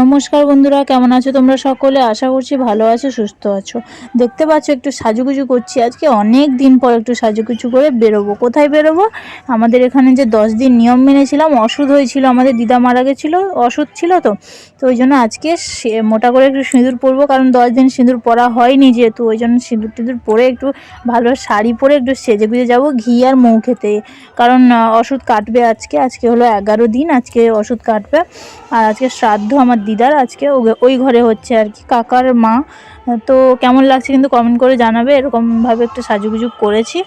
নমস্কার বন্ধুরা, কেমন আছো তোমরা সকলে? আশা করছি ভালো আছো, সুস্থ আছো। দেখতে পাচ্ছ, একটু সাজুগুজু করছি। আজকে অনেক দিন পর একটু সাজুগুজু করে বেরোবো। কোথায় বেরোবো? আমাদের এখানে যে দশ দিন নিয়ম মেনেছিলাম ওষুধ হয়েছিল, আমাদের দিদা মারা গেছিল ওষুধ ছিল তো। তো ওই জন্য আজকে মোটা করে একটু সিঁদুর পরবো, কারণ দশ দিন সিঁদুর পরা হয়নি যেহেতু, ওই জন্য সিঁদুর টিঁদুর পরে একটু ভালো শাড়ি পরে একটু সেজে গুজে যাব ঘি আর মৌ খেতে। কারণ ওষুধ কাটবে আজকে আজকে হলো এগারো দিন, আজকে ওষুধ কাটবে। আর আজকে শ্রাদ্ধ আমার দিদার আজকে ওই ঘরে হচ্ছে আর কি, কাকার মা। তো কেমন লাগছে কিন্তু কমেন্ট করে জানাবে, এরকমভাবে একটু সাজুগুজু করেছি।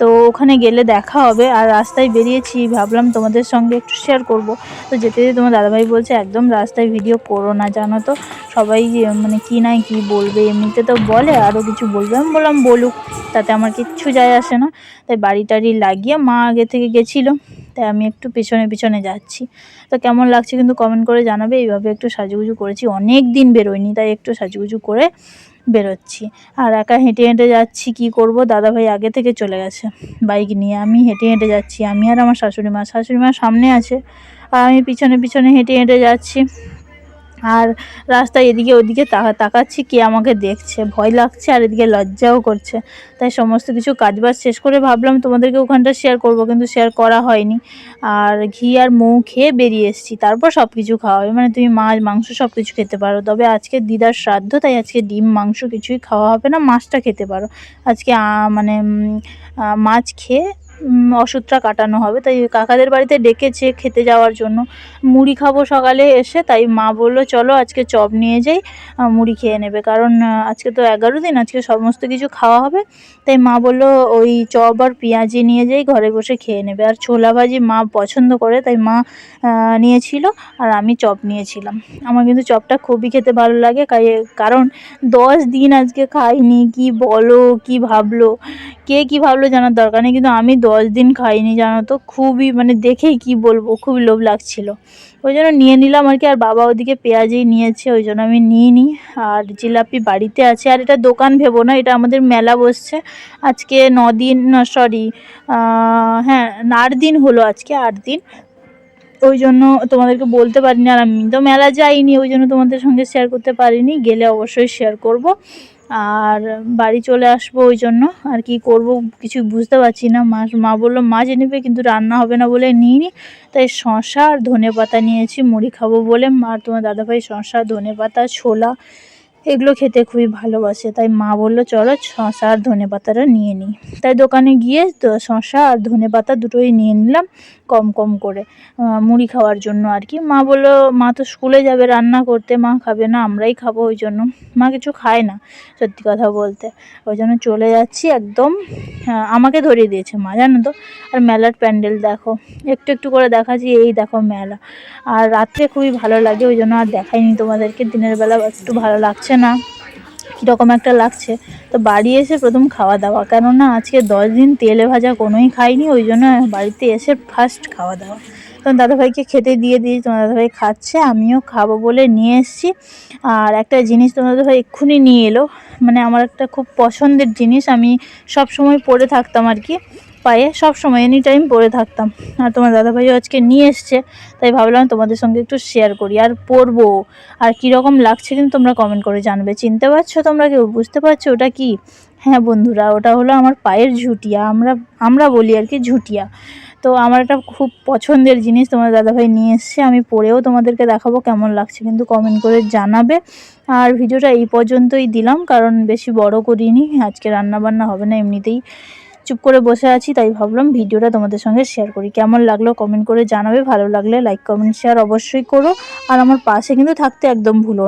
তো ওখানে গেলে দেখা হবে, আর রাস্তায় বেরিয়েছি, ভাবলাম তোমাদের সঙ্গে একটু শেয়ার করব। তো যেতে যেতে তোমার দাদাভাই বলছে, একদম রাস্তায় ভিডিও করো না, জানো তো, সবাই মানে কি নাই কি বলবে, এমনিতে তো বলে আরও কিছু বলবে। আমি বললাম, বলুক, তাতে আমার কিচ্ছু যায় আসে না। তাই বাড়ি টাড়ি লাগিয়ে মা আগে থেকে গেছিল। তাই আমি একটু পেছনে পেছনে যাচ্ছি। তো কেমন লাগছে কিন্তু কমেন্ট করে জানাবে। এইভাবে একটু সাজুগুজু করেছি। অনেক দিন বেরোয়নি, তাই একটু সাজুগুজু করে বেরোচ্ছি। আর একা হেঁটে হেঁটে যাচ্ছি, কি করব? দাদা ভাই আগে থেকে চলে গেছে বাইক নিয়ে। আমি হেঁটে হেঁটে যাচ্ছি। আমি আর আমার শাশুড়ি মা। শাশুড়ি মা সামনে আছে। আর আমি পিছনে পিছনে হেঁটে হেঁটে যাচ্ছি। আর রাস্তায় এদিকে ওদিকে তাকা তাকাচ্ছি, কে আমাকে দেখছে? ভয় লাগছে আর এদিকে লজ্জাও করছে। তাই সমস্ত কিছু কাজবাজ শেষ করে ভাবলাম তোমাদেরকে ওখানটা শেয়ার করব, কিন্তু শেয়ার করা হয়নি। আর ঘি আর মৌ খেয়ে বেরিয়ে এসেছি, তারপর সব কিছু খাওয়া হবে। মানে তুমি মাছ, মাংস সব কিছু খেতে পারো। তবে আজকে দিদার শ্রাদ্ধ, তাই আজকে ডিম, মাংস কিছুই খাওয়া হবে না, মাছটা খেতে পারো। আজকে মানে মাছ খেয়ে ওষুধটা কাটানো হবে। তাই কাকাদের বাড়িতে ডেকেছে খেতে যাওয়ার জন্য। মুড়ি খাব সকালে এসে, তাই মা বলল, চলো আজকে চপ নিয়ে যাই মুড়ি খেয়ে নেবে। কারণ আজকে তো এগারো দিন, আজকে সমস্ত কিছু খাওয়া হবে। তাই মা বলল, ওই চপ আর পেঁয়াজি নিয়ে যাই, ঘরে বসে খেয়ে নেবে। আর ছোলা ভাজি মা পছন্দ করে, তাই মা নিয়েছিল, আর আমি চপ নিয়েছিলাম। আমার কিন্তু চপটা খুবই খেতে ভালো লাগে কারণ দশ দিন আজকে খাইনি, কি বলো, কি ভাবলো, কে কি ভাবলো জানার দরকার নেই। কিন্তু আমি দশ দিন খাইনি, জানো তো? খুবই মানে দেখেই কি বলব খুব লোভ লাগছিল। ওই জন্য নিয়ে নিলাম আর কি, আর বাবা ওদিকে পেঁয়াজেই নিয়েছে, ওই জন্য আমি নিয়ে নিই আর জিলাপি বাড়িতে আছে, আর এটা দোকান ভেবো না, এটা আমাদের মেলা বসছে। আজকে দিন, না সরি হ্যাঁ আট দিন হলো আজকে, আট দিন। ওই জন্য তোমাদেরকে বলতে পারিনি, আর আমি তো মেলা যাইনি, ওই জন্য তোমাদের সঙ্গে শেয়ার করতে পারিনি, গেলে অবশ্যই শেয়ার করব। আর বাড়ি চলে আসব ওই জন্য। আর কি করব কিছু বুঝতে পারছি না। মা মা বলল মাছ নেবে কিন্তু রান্না হবে না বলে নিইনি। তাই শশা আর ধনে পাতা নিয়েছি, মুড়ি খাব বলে। মা তোমার দাদাভাই শশা ধনে পাতা ছোলা এগুলো খেতে খুবই ভালোবাসে। তাই মা বলল, চলো শশা আর ধনে পাতাটা নিয়ে নিই। তাই দোকানে গিয়ে শশা আর ধনে পাতা দুটোই নিয়ে নিলাম কম কম করে মুড়ি খাওয়ার জন্য আর কি। মা বলল, মা তো স্কুলে যাবে, রান্না করতে, মা খাবে না, আমরাই খাব ওই জন্য। মা কিছু খায় না, সত্যি কথা বলতে। ওই জন্য চলে যাচ্ছি একদম আমাকে ধরিয়ে দিয়েছে মা, জানো তো? আর মেলার প্যান্ডেল দেখো, একটু একটু করে দেখাচ্ছি, এই দেখো মেলা। আর রাত্রে খুবই ভালো লাগে, ওই জন্য আর দেখাইনি তোমাদেরকে, দিনের বেলা একটু ভালো লাগছে না। কীরকম একটা লাগছে। তো বাড়ি এসে প্রথম খাওয়া দাওয়া। কেননা আজকে দশ দিন তেলে ভাজা কোনোই খাইনি, ওই জন্য বাড়িতে এসে ফার্স্ট খাওয়া দাওয়া। তখন দাদাভাইকে খেতে দিয়ে দিয়েছি, তোমার দাদাভাই খাচ্ছে, আমিও খাব বলে নিয়ে এসেছি। আর একটা জিনিস তোমার দাদাভাই এক্ষুনি নিয়ে এলো। মানে আমার একটা খুব পছন্দের জিনিস, আমি সব সময় পরে থাকতাম আর কি। পায়ে সব সময় এনি টাইম পরে থাকতাম। আর তোমার দাদাভাইও আজকে নিয়ে এসছে, তাই ভাবলাম তোমাদের সঙ্গে একটু শেয়ার করি। আর পরবো, আর কীরকম লাগছে কিন্তু তোমরা কমেন্ট করে জানবে। চিনতে পারছ তোমরা কেউ? বুঝতে পারছ ওটা কি? হ্যাঁ বন্ধুরা, ওটা হলো আমার পায়ের ঝুটিয়া। আমরা আমরা বলি আর কি ঝুটিয়া। তো আমার একটা খুব পছন্দের জিনিস তোমার দাদাভাই নিয়ে এসছে, আমি পরেও তোমাদেরকে দেখাবো কেমন লাগছে কিন্তু কমেন্ট করে জানাবে। আর ভিডিওটা এই পর্যন্তই দিলাম, কারণ বেশি বড় করিনি, আজকে রান্না বান্না হবে না, এমনিতেই চুপ করে বসে আছি, তাই ভাবলাম ভিডিওটা তোমাদের সঙ্গে শেয়ার করি। কেমন লাগল কমেন্ট করে জানাবে, ভালো লাগলে লাইক কমেন্ট শেয়ার অবশ্যই করো। আর আমার পাশে কিন্তু থাকতে একদম ভুলো না।